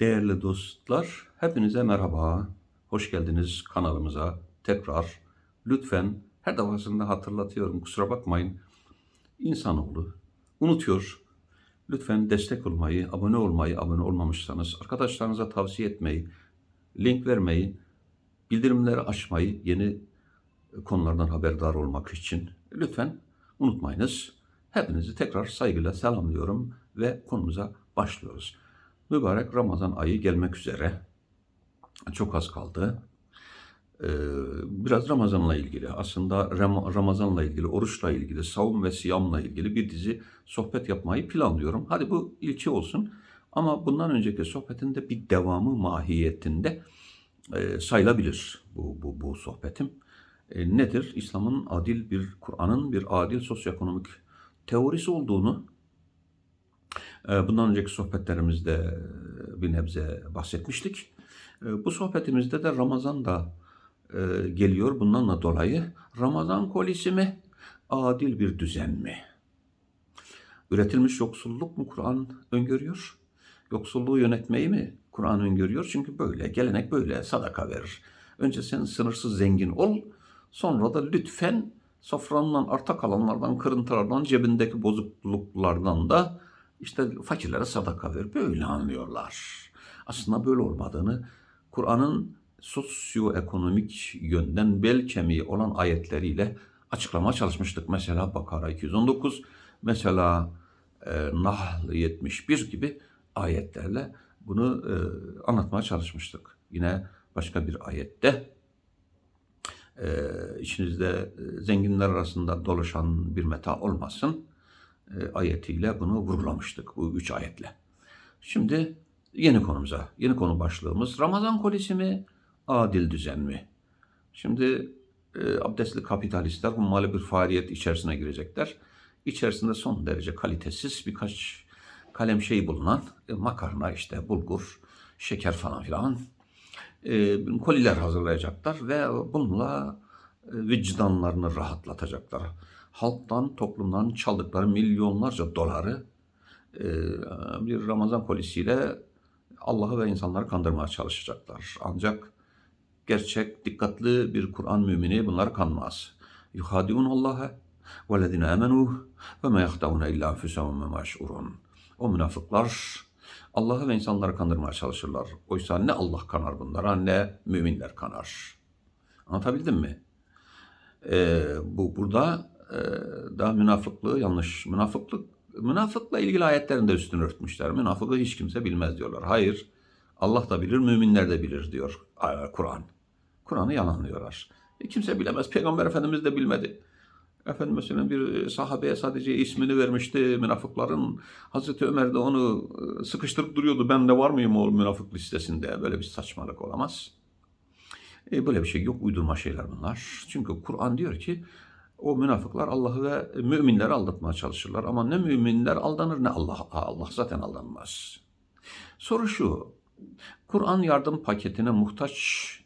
Değerli dostlar, hepinize merhaba. Hoş geldiniz kanalımıza tekrar. Lütfen her defasında hatırlatıyorum, kusura bakmayın. İnsanoğlu unutuyor. Lütfen destek olmayı, abone olmayı, abone olmamışsanız arkadaşlarınıza tavsiye etmeyi, link vermeyi, bildirimleri açmayı yeni konulardan haberdar olmak için lütfen unutmayınız. Hepinizi tekrar saygıyla selamlıyorum ve konumuza başlıyoruz. Mübarek Ramazan ayı gelmek üzere. Çok az kaldı. Ee, biraz Ramazan'la ilgili, aslında Ram- Ramazan'la ilgili, oruçla ilgili, savun ve siyamla ilgili bir dizi sohbet yapmayı planlıyorum. Hadi bu ilki olsun. Ama bundan önceki sohbetin de bir devamı mahiyetinde e, sayılabilir bu, bu, bu sohbetim. E, nedir? İslam'ın adil bir, Kur'an'ın bir adil sosyoekonomik teorisi olduğunu bundan önceki sohbetlerimizde bir nebze bahsetmiştik. E, Bu sohbetimizde de Ramazan da e, geliyor. Bundan dolayı Ramazan kolisi mi, adil bir düzen mi? Üretilmiş yoksulluk mu Kur'an öngörüyor? Yoksulluğu yönetmeyi mi Kur'an öngörüyor? Çünkü böyle, gelenek böyle, sadaka verir. Önce sen sınırsız zengin ol, sonra da lütfen sofrandan arta kalanlardan, kırıntılardan, cebindeki bozukluklardan da işte fakirlere sadaka ver. Böyle anlıyorlar. Aslında böyle olmadığını Kur'an'ın sosyoekonomik yönden bel kemiği olan ayetleriyle açıklamaya çalışmıştık. Mesela Bakara 219, mesela e, Nahl 71 gibi ayetlerle bunu e, anlatmaya çalışmıştık. Yine başka bir ayette e, içinizde e, zenginler arasında dolaşan bir meta olmasın ayetiyle bunu vurgulamıştık bu üç ayetle. Şimdi yeni konumuza, yeni konu başlığımız Ramazan kolisi mi, adil düzen mi? Şimdi e, abdestli kapitalistler hummalı bir faaliyet içerisine girecekler. İçerisinde son derece kalitesiz birkaç kalem şey bulunan e, makarna işte bulgur, şeker falan filan e, koliler hazırlayacaklar ve bununla e, vicdanlarını rahatlatacaklar. Halktan, toplumdan çaldıkları milyonlarca doları e, bir Ramazan kolisiyle Allah'ı ve insanları kandırmaya çalışacaklar. Ancak gerçek, dikkatli bir Kur'an mümini bunlar kanmaz. Yuhadiun Allah'a ma yahdavuna illa enfusahum ve ma yash'urun. O münafıklar Allah'ı ve insanları kandırmaya çalışırlar. Oysa ne Allah kanar bunlara ne müminler kanar. Anlatabildim mi? Ee, bu burada e, daha münafıklığı yanlış. Münafıklık münafıkla ilgili ayetlerin de üstünü örtmüşler. Münafıklığı hiç kimse bilmez diyorlar. Hayır. Allah da bilir, müminler de bilir diyor e, Kur'an. Kur'an'ı yalanlıyorlar. E, kimse bilemez. Peygamber Efendimiz de bilmedi. Efendim mesela bir sahabeye sadece ismini vermişti münafıkların. Hazreti Ömer de onu e, sıkıştırıp duruyordu. Ben de var mıyım o münafık listesinde? Böyle bir saçmalık olamaz. E, böyle bir şey yok. Uydurma şeyler bunlar. Çünkü Kur'an diyor ki o münafıklar Allah'ı ve müminleri aldatmaya çalışırlar. Ama ne müminler aldanır ne Allah. Allah zaten aldanmaz. Soru şu. Kur'an yardım paketine muhtaç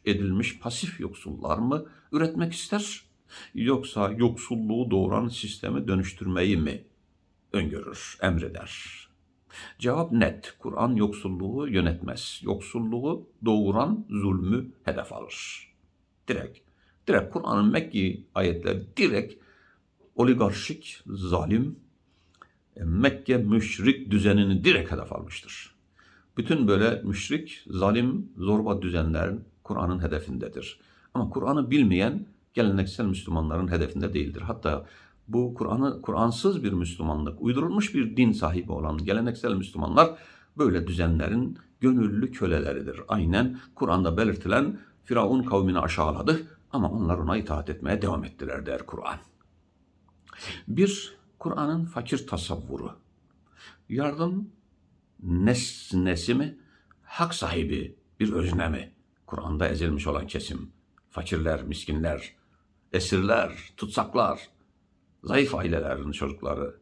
edilmiş pasif yoksullar mı üretmek ister? Yoksa yoksulluğu doğuran sistemi dönüştürmeyi mi öngörür, emreder? Cevap net. Kur'an yoksulluğu yönetmez. Yoksulluğu doğuran zulmü hedef alır. Direkt. Direkt Kur'an'ın Mekki ayetleri direkt oligarşik, zalim, e, Mekke müşrik düzenini direkt hedef almıştır. Bütün böyle müşrik, zalim, zorba düzenler Kur'an'ın hedefindedir. Ama Kur'an'ı bilmeyen geleneksel Müslümanların hedefinde değildir. Hatta bu Kur'an'ı Kur'ansız bir Müslümanlık, uydurulmuş bir din sahibi olan geleneksel Müslümanlar böyle düzenlerin gönüllü köleleridir. Aynen Kur'an'da belirtilen Firavun kavmini aşağıladı ama onlar ona itaat etmeye devam ettiler der Kur'an. Bir, Kur'an'ın fakir tasavvuru. Yardım nesnesi mi, hak sahibi bir özne mi? Kur'an'da ezilmiş olan kesim. Fakirler, miskinler, esirler, tutsaklar, zayıf ailelerin çocukları.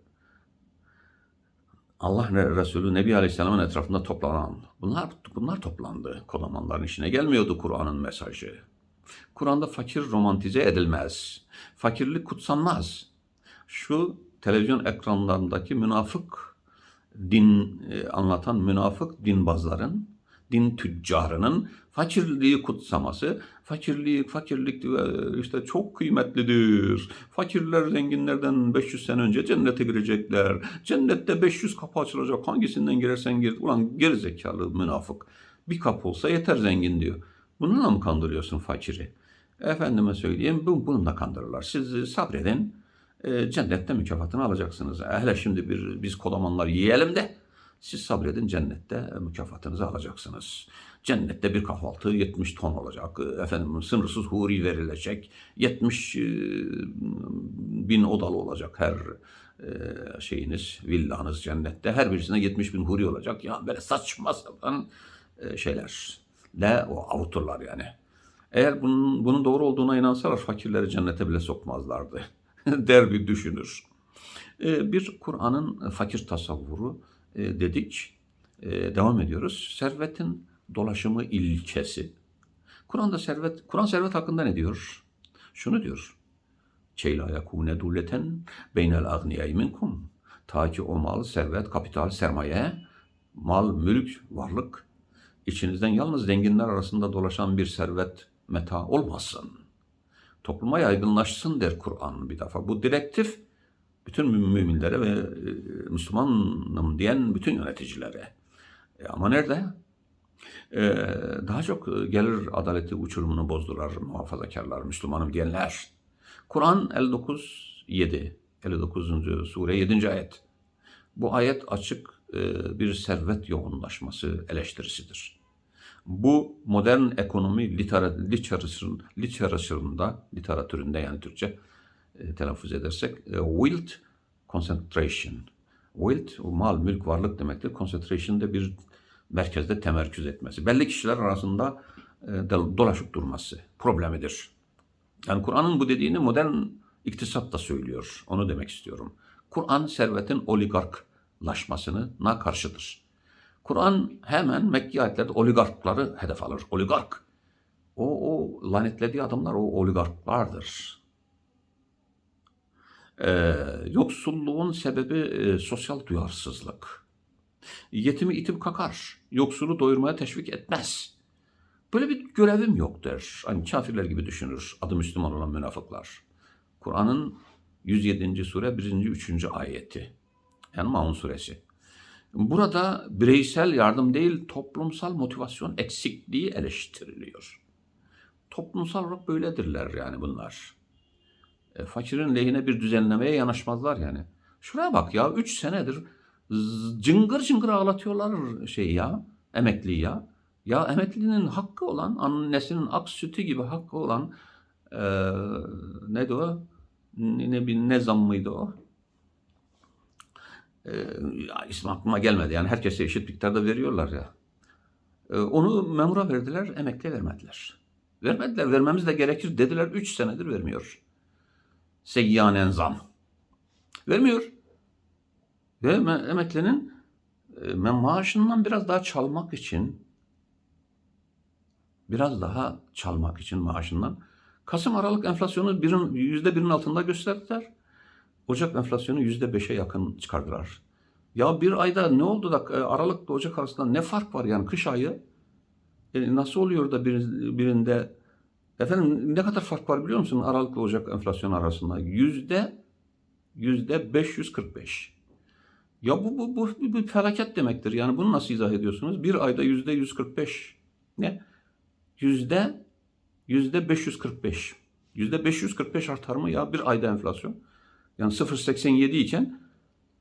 Allah Resulü Nebi Aleyhisselam'ın etrafında toplanan, bunlar, bunlar toplandı. Kodamanların işine gelmiyordu Kur'an'ın mesajı. Kur'an'da fakir romantize edilmez. Fakirlik kutsanmaz. Şu televizyon ekranlarındaki münafık din e, anlatan münafık dinbazların din tüccarının fakirliği kutsaması, fakirlik, fakirlik e, işte çok kıymetlidir. Fakirler zenginlerden 500 sene önce cennete girecekler. Cennette 500 kapı açılacak. Hangisinden girersen gir. Ulan gerizekalı münafık. Bir kapı olsa yeter zengin diyor. Bununla mı kandırıyorsun fakiri? Efendime söyleyeyim bu, bununla kandırırlar. Siz sabredin. E, cennette mükafatını alacaksınız. Hele şimdi bir, biz kolamanlar yiyelim de siz sabredin cennette mükafatınızı alacaksınız. Cennette bir kahvaltı 70 ton olacak. Efendim sınırsız huri verilecek. 70 e, bin odalı olacak her e, şeyiniz, villanız cennette. Her birisine 70 bin huri olacak. Ya böyle saçma sapan e, şeyler. Ne o avuturlar yani. Eğer bunun, bunun doğru olduğuna inansalar fakirleri cennete bile sokmazlardı. Der bir düşünür. E, bir Kur'an'ın fakir tasavvuru e, dedik. E, devam ediyoruz. Servetin dolaşımı ilkesi. Kur'an'da servet, Kur'an servet hakkında ne diyor? Şunu diyor. Çeyla yakune duleten beynel agniyay minkum. Ta ki o mal, servet, kapital, sermaye, mal, mülk, varlık içinizden yalnız zenginler arasında dolaşan bir servet meta olmasın. Topluma yaygınlaşsın der Kur'an bir defa. Bu direktif bütün müminlere ve e, Müslümanım diyen bütün yöneticilere. E ama nerede? E, daha çok gelir adaleti uçurumunu bozdular muhafazakarlar, Müslümanım diyenler. Kur'an 59 7 59. sure 7. ayet. Bu ayet açık e, bir servet yoğunlaşması eleştirisidir. Bu modern ekonomi literatüründe, literatüründe, literatüründe yani Türkçe e, telaffuz edersek e, wealth concentration. Wealth mal, mülk, varlık demektir. Concentration de bir merkezde temerküz etmesi. Belli kişiler arasında e, dolaşıp durması problemidir. Yani Kur'an'ın bu dediğini modern iktisat da söylüyor. Onu demek istiyorum. Kur'an servetin oligarklaşmasına karşıdır. Kur'an hemen Mekki ayetlerde oligarkları hedef alır. Oligark. O, o lanetlediği adamlar o oligarklardır. Ee, yoksulluğun sebebi e, sosyal duyarsızlık. Yetimi itip kakar. Yoksulu doyurmaya teşvik etmez. Böyle bir görevim yok der. Hani kafirler gibi düşünür adı Müslüman olan münafıklar. Kur'an'ın 107. sure 1. 3. ayeti. Yani Maun suresi. Burada bireysel yardım değil toplumsal motivasyon eksikliği eleştiriliyor. Toplumsal olarak böyledirler yani bunlar. E, fakirin lehine bir düzenlemeye yanaşmazlar yani. Şuraya bak ya 3 senedir cıngır cıngır ağlatıyorlar şey ya emekli ya. Ya emeklinin hakkı olan annesinin ak sütü gibi hakkı olan e, neydi o? Ne, ne, ne zam mıydı o? E, ismi aklıma gelmedi. Yani herkese eşit miktarda veriyorlar ya. E, onu memura verdiler, emekli vermediler. Vermediler, vermemiz de gerekir dediler. Üç senedir vermiyor. Seyyanen zam. Vermiyor. Ve emeklinin e, maaşından biraz daha çalmak için biraz daha çalmak için maaşından Kasım Aralık enflasyonu birin, yüzde birin altında gösterdiler. Ocak enflasyonu yüzde beşe yakın çıkardılar. Ya bir ayda ne oldu da e, Aralık'ta Ocak arasında ne fark var yani kış ayı? E, nasıl oluyor da bir, birinde efendim ne kadar fark var biliyor musun Aralık'la Ocak enflasyonu arasında? Yüzde yüzde 545. Ya bu, bu, bu, bu bir felaket demektir. Yani bunu nasıl izah ediyorsunuz? Bir ayda yüzde 145. Ne? Yüzde yüzde 545. Yüzde 545 artar mı ya bir ayda enflasyon? Yani 0.87 iken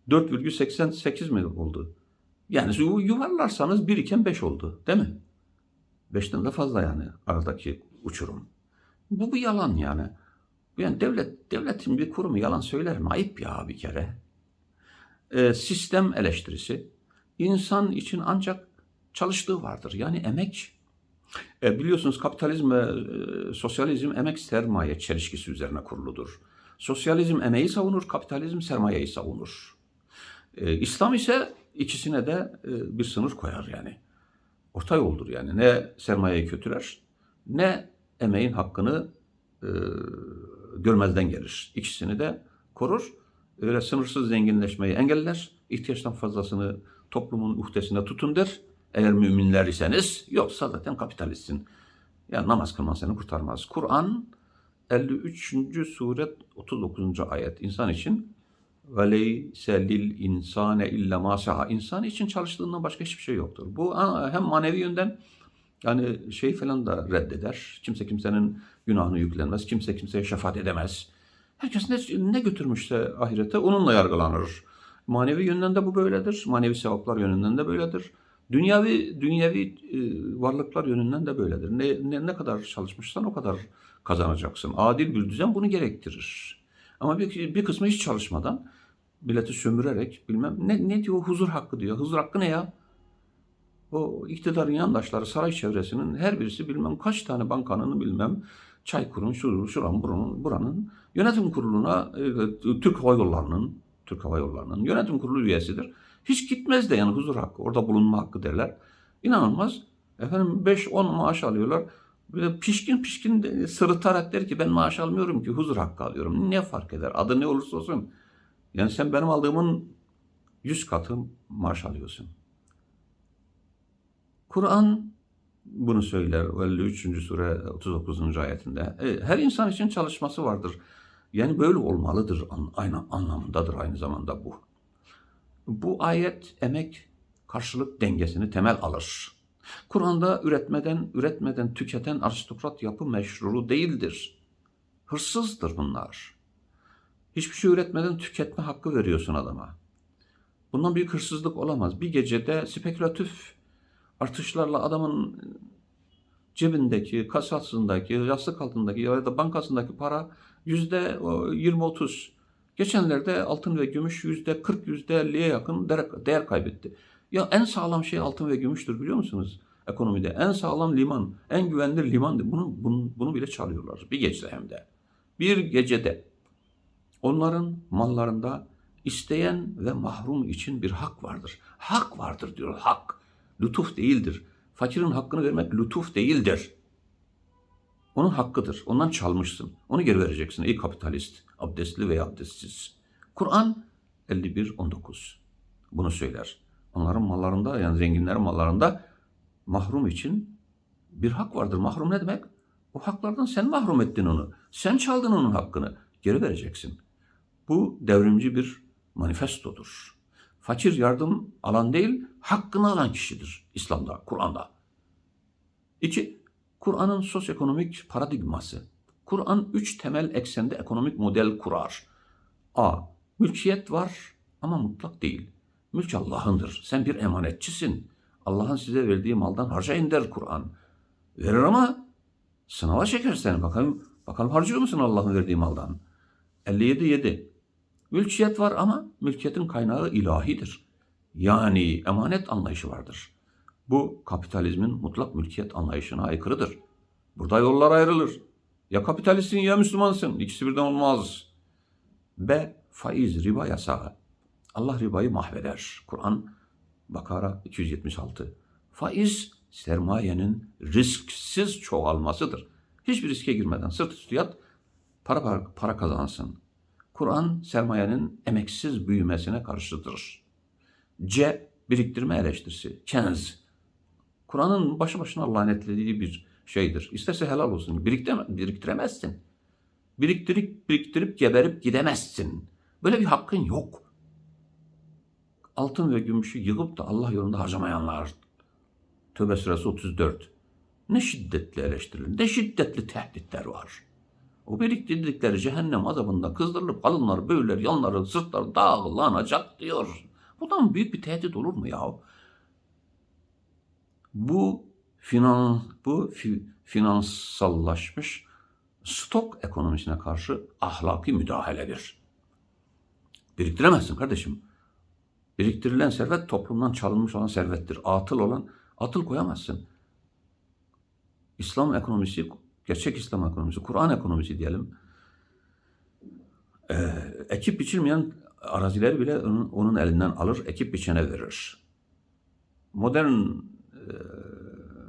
4,88 mi oldu? Yani yuvarlarsanız 1 iken 5 oldu değil mi? 5'ten de fazla yani aradaki uçurum. Bu bir yalan yani. Yani devlet devletin bir kurumu yalan söyler mi? Ayıp ya bir kere. Ee, sistem eleştirisi. İnsan için ancak çalıştığı vardır. Yani emek. E, biliyorsunuz kapitalizm ve e, sosyalizm emek sermaye çelişkisi üzerine kuruludur. Sosyalizm emeği savunur, kapitalizm sermayeyi savunur. E, İslam ise ikisine de e, bir sınır koyar yani. Orta yoldur yani. Ne sermayeyi kötüler, ne emeğin hakkını e, görmezden gelir. İkisini de korur. Öyle sınırsız zenginleşmeyi engeller. ihtiyaçtan fazlasını toplumun uhdesine tutun der. Eğer müminler iseniz yoksa zaten kapitalistsin. Ya namaz kılman seni kurtarmaz. Kur'an 53. sure 39. ayet insan için ve leyse lil insane illa ma sa'a. İnsan için çalıştığından başka hiçbir şey yoktur. Bu hem manevi yönden yani şey falan da reddeder. Kimse kimsenin günahını yüklenmez. Kimse kimseye şefaat edemez. Herkes ne, ne götürmüşse ahirete onunla yargılanır. Manevi yönden de bu böyledir. Manevi sevaplar yönünden de böyledir. Dünyavi dünyevi e, varlıklar yönünden de böyledir. Ne, ne, ne kadar çalışmışsan o kadar kazanacaksın. Adil bir düzen bunu gerektirir. Ama bir, bir kısmı hiç çalışmadan milleti sömürerek bilmem ne, ne diyor huzur hakkı diyor. Huzur hakkı ne ya? O iktidarın yandaşları saray çevresinin her birisi bilmem kaç tane bankanın bilmem Çaykur'un, şu, şuranın, buranın, buranın yönetim kuruluna e, Türk Hava Yolları'nın Türk Hava Yolları'nın yönetim kurulu üyesidir. Hiç gitmez de yani huzur hakkı, orada bulunma hakkı derler. İnanılmaz. Efendim 5-10 maaş alıyorlar. Böyle pişkin pişkin sırıtarak der ki ben maaş almıyorum ki huzur hakkı alıyorum. Ne fark eder? Adı ne olursa olsun. Yani sen benim aldığımın 100 katı maaş alıyorsun. Kur'an bunu söyler 53. sure 39. ayetinde. E, her insan için çalışması vardır. Yani böyle olmalıdır aynı anlamındadır aynı zamanda bu. Bu ayet emek karşılık dengesini temel alır. Kur'an'da üretmeden üretmeden tüketen aristokrat yapı meşruru değildir. Hırsızdır bunlar. Hiçbir şey üretmeden tüketme hakkı veriyorsun adama. Bundan büyük hırsızlık olamaz. Bir gecede spekülatif artışlarla adamın cebindeki, kasasındaki, yastık altındaki ya da bankasındaki para yüzde 20-30. Geçenlerde altın ve gümüş yüzde 40, yüzde 50'ye yakın değer, kaybetti. Ya en sağlam şey altın ve gümüştür biliyor musunuz? Ekonomide en sağlam liman, en güvenilir liman. Bunu, bunu, bunu bile çalıyorlar. Bir gecede hem de. Bir gecede. Onların mallarında isteyen ve mahrum için bir hak vardır. Hak vardır diyor. Hak. Lütuf değildir. Fakirin hakkını vermek lütuf değildir. Onun hakkıdır. Ondan çalmışsın. Onu geri vereceksin ey kapitalist. Abdestli veya abdestsiz. Kur'an 51-19 bunu söyler. Onların mallarında yani zenginlerin mallarında mahrum için bir hak vardır. Mahrum ne demek? O haklardan sen mahrum ettin onu. Sen çaldın onun hakkını. Geri vereceksin. Bu devrimci bir manifestodur. Fakir yardım alan değil, hakkını alan kişidir İslam'da, Kur'an'da. İki, Kur'an'ın sosyoekonomik paradigması. Kur'an üç temel eksende ekonomik model kurar. A. Mülkiyet var ama mutlak değil. Mülk Allah'ındır. Sen bir emanetçisin. Allah'ın size verdiği maldan harcayın der Kur'an. Verir ama sınava çeker seni. Bakalım, bakalım harcıyor musun Allah'ın verdiği maldan? 57.7 Mülkiyet var ama mülkiyetin kaynağı ilahidir. Yani emanet anlayışı vardır. Bu kapitalizmin mutlak mülkiyet anlayışına aykırıdır. Burada yollar ayrılır. Ya kapitalistsin ya Müslümansın. İkisi birden olmaz. B. Faiz, riba yasağı. Allah ribayı mahveder. Kur'an Bakara 276. Faiz sermayenin risksiz çoğalmasıdır. Hiçbir riske girmeden sırt üstü yat, para, para, para kazansın. Kur'an sermayenin emeksiz büyümesine karşıdır. C. Biriktirme eleştirisi. Kenz. Kur'an'ın başı başına lanetlediği bir şeydir. İsterse helal olsun. Biriktireme, biriktiremezsin. Biriktirip biriktirip geberip gidemezsin. Böyle bir hakkın yok. Altın ve gümüşü yığıp da Allah yolunda harcamayanlar. Tövbe suresi 34. Ne şiddetli eleştiriler, ne şiddetli tehditler var. O biriktirdikleri cehennem azabında kızdırılıp alınlar, böyleler, yanları, sırtları dağlanacak diyor. Bundan büyük bir tehdit olur mu ya? Bu finan bu fi, finansallaşmış stok ekonomisine karşı ahlaki müdahaledir. Biriktiremezsin kardeşim. Biriktirilen servet toplumdan çalınmış olan servettir. Atıl olan atıl koyamazsın. İslam ekonomisi, gerçek İslam ekonomisi, Kur'an ekonomisi diyelim. Ee, ekip biçilmeyen arazileri bile onun, onun elinden alır, ekip biçene verir. Modern e,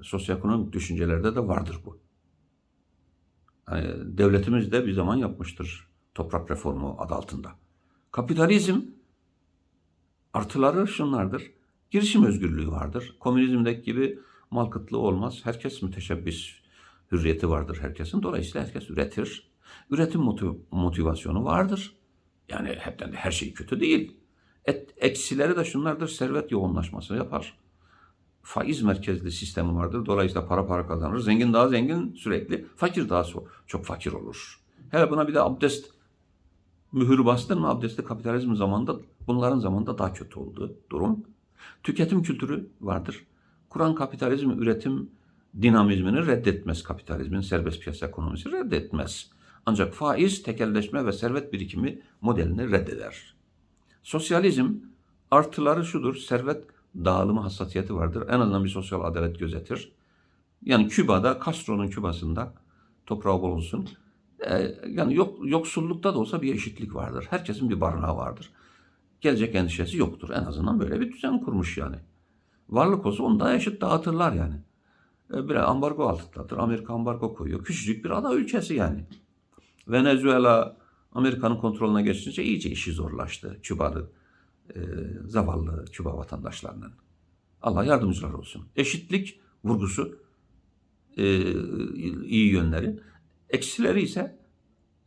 sosyoekonomik düşüncelerde de vardır bu. Yani devletimiz de bir zaman yapmıştır toprak reformu adı altında. Kapitalizm artıları şunlardır. Girişim özgürlüğü vardır. Komünizmdeki gibi mal kıtlığı olmaz. Herkes müteşebbis hürriyeti vardır herkesin. Dolayısıyla herkes üretir. Üretim motiv- motivasyonu vardır. Yani hepten de her şey kötü değil. Et, eksileri de şunlardır. Servet yoğunlaşması yapar. Faiz merkezli sistemi vardır. Dolayısıyla para para kazanır. Zengin daha zengin sürekli. Fakir daha so- çok fakir olur. Hele buna bir de abdest mühür bastın mı abdesti kapitalizm zamanında bunların zamanında daha kötü oldu durum. Tüketim kültürü vardır. Kur'an kapitalizm üretim dinamizmini reddetmez kapitalizmin serbest piyasa ekonomisi reddetmez. Ancak faiz, tekelleşme ve servet birikimi modelini reddeder. Sosyalizm artıları şudur, servet dağılımı hassasiyeti vardır. En azından bir sosyal adalet gözetir. Yani Küba'da, Castro'nun Küba'sında toprağı bol olsun. Yani yok, yoksullukta da olsa bir eşitlik vardır. Herkesin bir barınağı vardır. Gelecek endişesi yoktur. En azından böyle bir düzen kurmuş yani. Varlık olsa onu da eşit dağıtırlar yani. Bir ambargo altındadır. Amerika ambargo koyuyor. Küçücük bir ada ülkesi yani. Venezuela Amerika'nın kontrolüne geçince iyice işi zorlaştı. Küba'lı e, zavallı Küba vatandaşlarının. Allah yardımcılar olsun. Eşitlik vurgusu e, iyi yönleri. Eksileri ise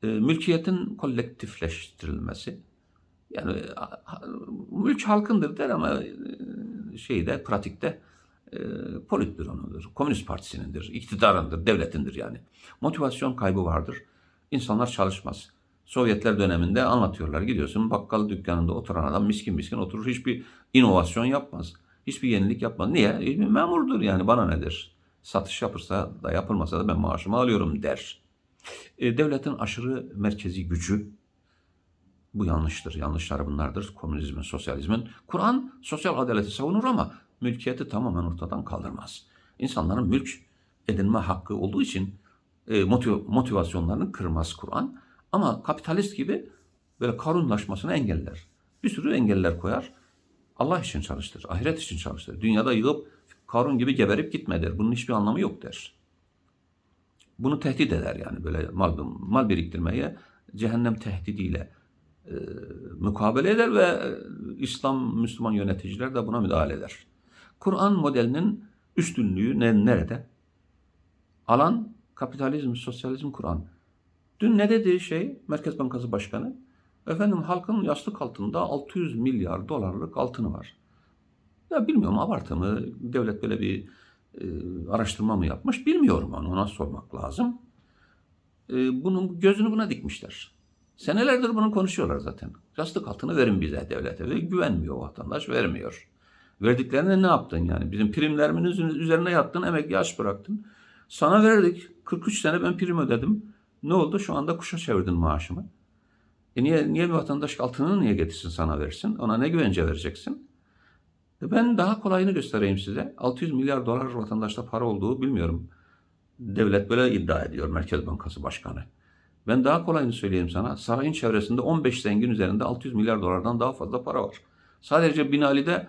e, mülkiyetin kolektifleştirilmesi. Yani mülk halkındır der ama e, şeyde pratikte e, politbüronundur, komünist partisinindir, iktidarındır, devletindir yani. Motivasyon kaybı vardır. İnsanlar çalışmaz. Sovyetler döneminde anlatıyorlar. Gidiyorsun bakkal dükkanında oturan adam miskin miskin oturur. Hiçbir inovasyon yapmaz. Hiçbir yenilik yapmaz. Niye? E, memurdur yani bana nedir? Satış yapırsa da yapılmasa da ben maaşımı alıyorum der. E, devletin aşırı merkezi gücü bu yanlıştır. Yanlışları bunlardır. Komünizmin, sosyalizmin. Kur'an sosyal adaleti savunur ama mülkiyeti tamamen ortadan kaldırmaz. İnsanların mülk edinme hakkı olduğu için e, motiv- motivasyonlarını kırmaz Kur'an. Ama kapitalist gibi böyle karunlaşmasını engeller. Bir sürü engeller koyar. Allah için çalıştır, ahiret için çalıştır. Dünyada yığıp karun gibi geberip gitme der. Bunun hiçbir anlamı yok der. Bunu tehdit eder yani böyle mal, mal biriktirmeye cehennem tehdidiyle e, mukabele eder ve e, İslam, Müslüman yöneticiler de buna müdahale eder. Kur'an modelinin üstünlüğü ne, nerede? Alan kapitalizm, sosyalizm, Kur'an. Dün ne dedi şey Merkez Bankası Başkanı? Efendim halkın yastık altında 600 milyar dolarlık altını var. Ya bilmiyorum abartı mı? Devlet böyle bir e, araştırma mı yapmış? Bilmiyorum onu ona sormak lazım. E, bunun gözünü buna dikmişler. Senelerdir bunu konuşuyorlar zaten. Yastık altını verin bize devlete ve güvenmiyor vatandaş vermiyor. Verdiklerine ne yaptın yani? Bizim primlerimizin üzerine yattın, emek yaş bıraktın. Sana verdik. 43 sene ben prim ödedim. Ne oldu? Şu anda kuşa çevirdin maaşımı. E niye, niye bir vatandaş altını niye getirsin sana versin? Ona ne güvence vereceksin? Ben daha kolayını göstereyim size. 600 milyar dolar vatandaşta para olduğu bilmiyorum. Devlet böyle iddia ediyor Merkez Bankası Başkanı. Ben daha kolayını söyleyeyim sana. Sarayın çevresinde 15 zengin üzerinde 600 milyar dolardan daha fazla para var. Sadece Binali'de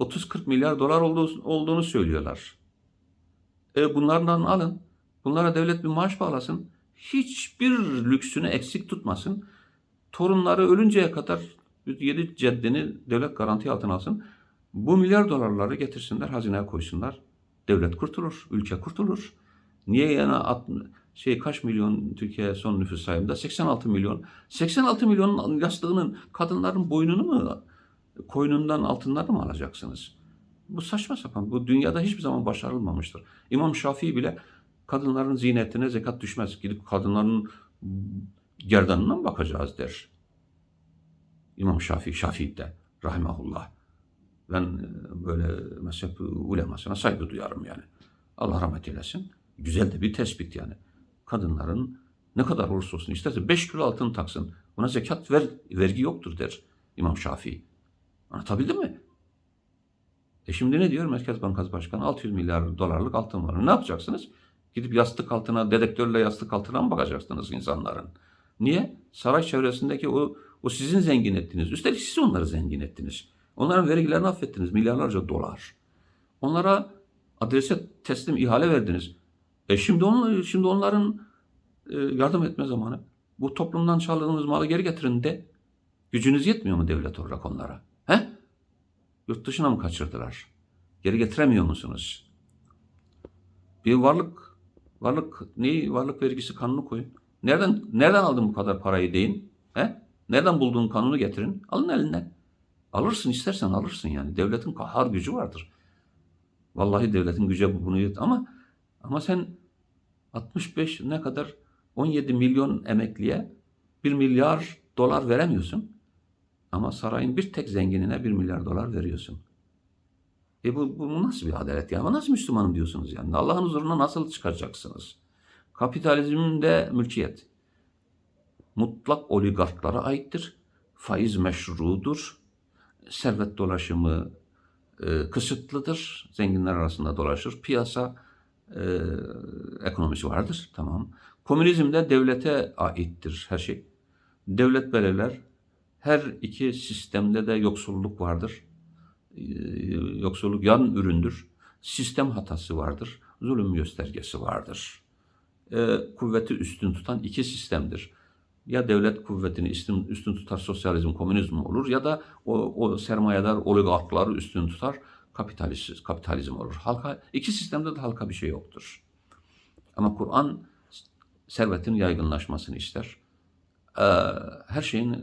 30-40 milyar dolar olduğu, olduğunu söylüyorlar. E bunlardan alın. Bunlara devlet bir maaş bağlasın. Hiçbir lüksünü eksik tutmasın. Torunları ölünceye kadar yedi ceddini devlet garanti altına alsın. Bu milyar dolarları getirsinler, hazineye koysunlar. Devlet kurtulur, ülke kurtulur. Niye yani at, şey kaç milyon Türkiye son nüfus sayımında 86 milyon. 86 milyonun yastığının kadınların boynunu mu koynundan altınları mı alacaksınız? Bu saçma sapan. Bu dünyada hiçbir zaman başarılmamıştır. İmam Şafii bile kadınların zinetine zekat düşmez. Gidip kadınların gerdanına mı bakacağız der. İmam Şafii, Şafii de rahimahullah. Ben e, böyle mezhep ulemasına saygı duyarım yani. Allah rahmet eylesin. Güzel de bir tespit yani. Kadınların ne kadar olursa olsun isterse 5 kilo altın taksın. Buna zekat ver, vergi yoktur der İmam Şafii. Anlatabildim mi? E şimdi ne diyor Merkez Bankası Başkanı? 600 milyar dolarlık altın var. Ne yapacaksınız? Gidip yastık altına, dedektörle yastık altına mı bakacaksınız insanların? Niye? Saray çevresindeki o, o sizin zengin ettiniz. Üstelik siz onları zengin ettiniz. Onların vergilerini affettiniz. Milyarlarca dolar. Onlara adrese teslim ihale verdiniz. E şimdi, on, şimdi onların e, yardım etme zamanı. Bu toplumdan çaldığınız malı geri getirin de. Gücünüz yetmiyor mu devlet olarak onlara? He? Yurt dışına mı kaçırdılar? Geri getiremiyor musunuz? Bir varlık, varlık neyi? Varlık vergisi kanunu koyun. Nereden nereden aldın bu kadar parayı deyin? He? Nereden bulduğun kanunu getirin. Alın elinden. Alırsın istersen alırsın yani. Devletin kahar gücü vardır. Vallahi devletin gücü bunu yet ama ama sen 65 ne kadar 17 milyon emekliye 1 milyar dolar veremiyorsun. Ama sarayın bir tek zenginine 1 milyar dolar veriyorsun. E bu, bu nasıl bir adalet ya? Ama nasıl Müslümanım diyorsunuz yani? Allah'ın huzuruna nasıl çıkacaksınız? Kapitalizmde mülkiyet mutlak oligarklara aittir. Faiz meşrudur. Servet dolaşımı e, kısıtlıdır. Zenginler arasında dolaşır. Piyasa e, ekonomisi vardır. Tamam. Komünizmde devlete aittir her şey. Devlet belirler. Her iki sistemde de yoksulluk vardır. E, yoksulluk yan üründür. Sistem hatası vardır. Zulüm göstergesi vardır. E, kuvveti üstün tutan iki sistemdir ya devlet kuvvetini üstün, üstün tutar sosyalizm, komünizm olur ya da o, o sermayedar oligarkları üstün tutar kapitalist, kapitalizm olur. Halka, iki sistemde de halka bir şey yoktur. Ama Kur'an servetin yaygınlaşmasını ister. Ee, her şeyin,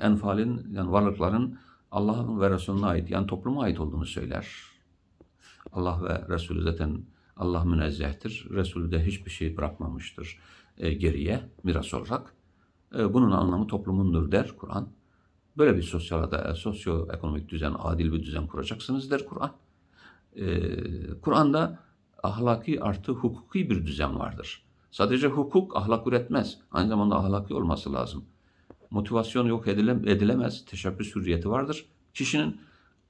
enfalin, yani varlıkların Allah'ın ve Resulüne ait, yani topluma ait olduğunu söyler. Allah ve Resulü zaten Allah münezzehtir. Resulü de hiçbir şey bırakmamıştır e, geriye miras olarak. E, bunun anlamı toplumundur der Kur'an. Böyle bir sosyal e, sosyoekonomik düzen, adil bir düzen kuracaksınız der Kur'an. E, Kur'an'da ahlaki artı hukuki bir düzen vardır. Sadece hukuk ahlak üretmez. Aynı zamanda ahlaki olması lazım. Motivasyon yok edilemez. Teşebbüs hürriyeti vardır. Kişinin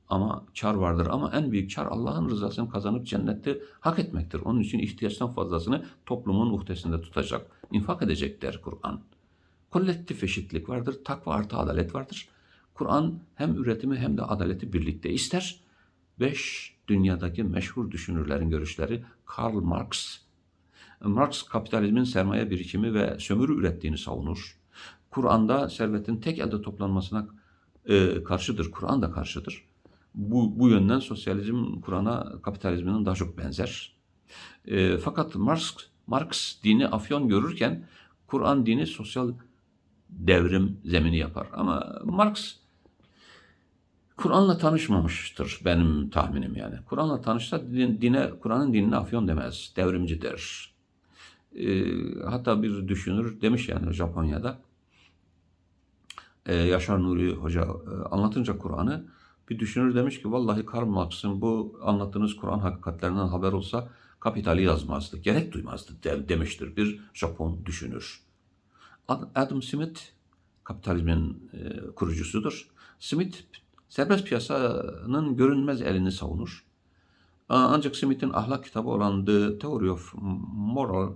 ama kar vardır. Ama en büyük kar Allah'ın rızasını kazanıp cennette hak etmektir. Onun için ihtiyaçtan fazlasını toplumun uhdesinde tutacak, infak edecek der Kur'an kolektif eşitlik vardır, takva artı adalet vardır. Kur'an hem üretimi hem de adaleti birlikte ister. Beş, dünyadaki meşhur düşünürlerin görüşleri Karl Marx. Marx kapitalizmin sermaye birikimi ve sömürü ürettiğini savunur. Kur'an'da servetin tek elde toplanmasına e, karşıdır. Kur'an da karşıdır. Bu, bu yönden sosyalizm Kur'an'a kapitalizminin daha çok benzer. E, fakat Marx, Marx dini afyon görürken Kur'an dini sosyal devrim zemini yapar. Ama Marx Kur'an'la tanışmamıştır benim tahminim yani. Kur'an'la tanışsa dine, Kur'an'ın dinine afyon demez, devrimcidir. E, hatta bir düşünür demiş yani Japonya'da, e, Yaşar Nuri Hoca e, anlatınca Kur'an'ı bir düşünür demiş ki vallahi Karl Marx'ın bu anlattığınız Kur'an hakikatlerinden haber olsa kapitali yazmazdı, gerek duymazdı de, demiştir bir Japon düşünür. Adam Smith kapitalizmin e, kurucusudur. Smith serbest piyasanın görünmez elini savunur. Ancak Smith'in ahlak kitabı olan The Theory of Moral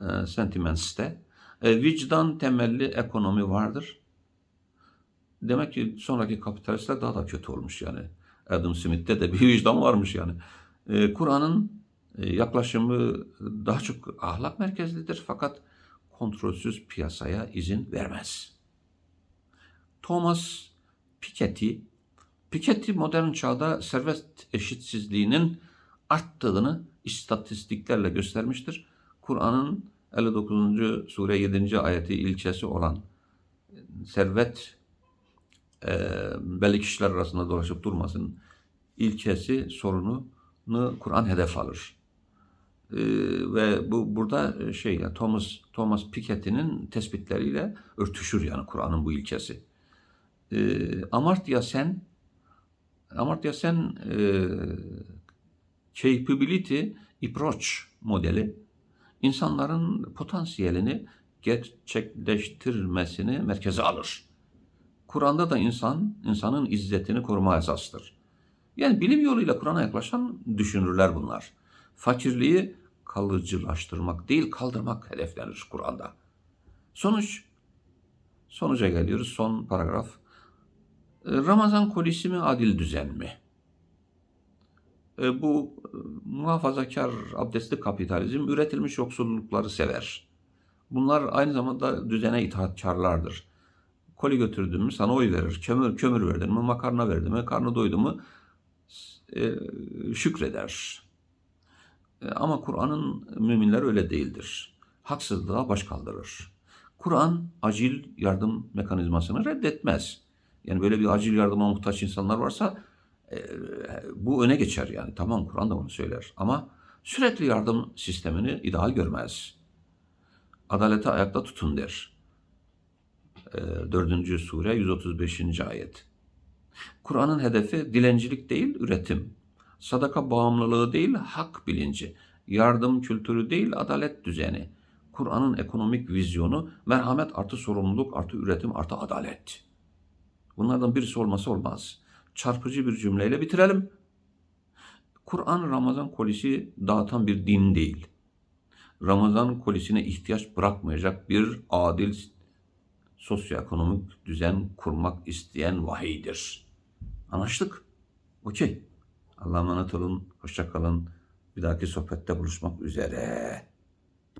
e, Sentiments'te e, vicdan temelli ekonomi vardır. Demek ki sonraki kapitalistler daha da kötü olmuş yani. Adam Smith'te de bir vicdan varmış yani. Kur'an'ın yaklaşımı daha çok ahlak merkezlidir fakat kontrolsüz piyasaya izin vermez. Thomas Piketty, Piketty modern çağda servet eşitsizliğinin arttığını istatistiklerle göstermiştir. Kur'an'ın 59. sure 7. ayeti ilçesi olan servet e, belli kişiler arasında dolaşıp durmasın ilkesi sorunu Kur'an hedef alır. Ee, ve bu burada e, şey ya Thomas Thomas Piketty'nin tespitleriyle örtüşür yani Kur'an'ın bu ilkesi. Ee, Amartya Sen Amartya Sen e, capability approach modeli insanların potansiyelini gerçekleştirmesini merkeze alır. Kur'an'da da insan, insanın izzetini koruma esastır. Yani bilim yoluyla Kur'an'a yaklaşan düşünürler bunlar fakirliği kalıcılaştırmak değil kaldırmak hedeflenir Kur'an'da. Sonuç, sonuca geliyoruz son paragraf. E, Ramazan kolisi mi adil düzen mi? E, bu e, muhafazakar abdestli kapitalizm üretilmiş yoksullukları sever. Bunlar aynı zamanda düzene itaatkarlardır. Koli götürdün mü sana oy verir. Kömür, kömür verdin mi makarna verdin mi karnı doydu mu e, şükreder. E, Ama Kur'an'ın müminler öyle değildir. Haksızlığa baş kaldırır. Kur'an acil yardım mekanizmasını reddetmez. Yani böyle bir acil yardıma muhtaç insanlar varsa e, bu öne geçer yani. Tamam Kur'an da onu söyler. Ama sürekli yardım sistemini ideal görmez. Adalete ayakta tutun der. E, 4. sure 135. ayet. Kur'an'ın hedefi dilencilik değil, üretim. Sadaka bağımlılığı değil, hak bilinci. Yardım kültürü değil, adalet düzeni. Kur'an'ın ekonomik vizyonu merhamet artı sorumluluk artı üretim artı adalet. Bunlardan birisi olması olmaz. Çarpıcı bir cümleyle bitirelim. Kur'an Ramazan kolisi dağıtan bir din değil. Ramazan kolisine ihtiyaç bırakmayacak bir adil sosyoekonomik düzen kurmak isteyen vahiydir. Anlaştık. Okey. Allah'a emanet olun. Hoşça kalın. Bir dahaki sohbette buluşmak üzere.